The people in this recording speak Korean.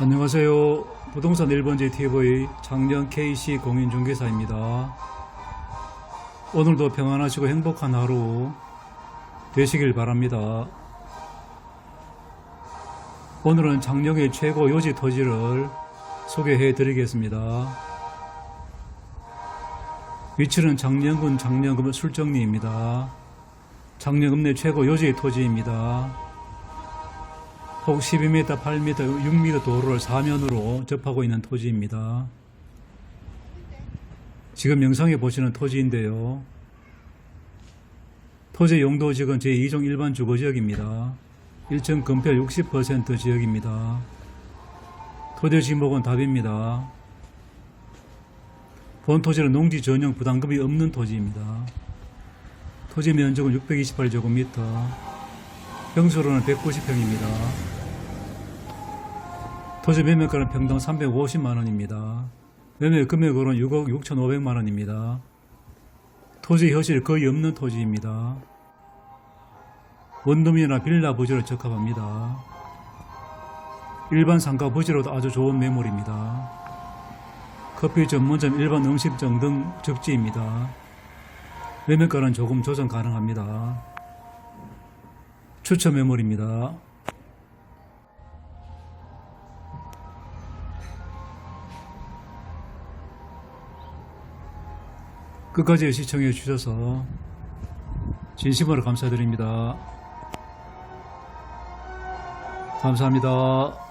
안녕하세요. 부동산 1번지 TV 장년 KC 공인중개사입니다. 오늘도 평안하시고 행복한 하루 되시길 바랍니다. 오늘은 장령의 최고 요지 토지를 소개해 드리겠습니다. 위치는 장령군 장령금 술정리입니다. 장령읍 내 최고 요지 토지입니다. 폭 12m, 8m, 6m 도로를 사면으로 접하고 있는 토지입니다. 지금 영상에 보시는 토지인데요. 토지 용도지역은 제2종 일반 주거지역입니다. 1층 건폐 60% 지역입니다. 토지 지목은 답입니다. 본 토지는 농지 전용 부담금이 없는 토지입니다. 토지 면적은 628제곱미터, 평수로는 190평입니다. 토지 매매가는 평당 350만원입니다. 매매 금액으로는 6억 6천5백만원입니다. 토지 효실 거의 없는 토지입니다. 원룸이나 빌라 부지로 적합합니다. 일반 상가 부지로도 아주 좋은 매물입니다. 커피 전문점, 일반 음식점 등 적지입니다. 매매가는 조금 조정 가능합니다. 추천 매물입니다. 끝까지 시청해 주셔서 진심으로 감사드립니다. 감사합니다.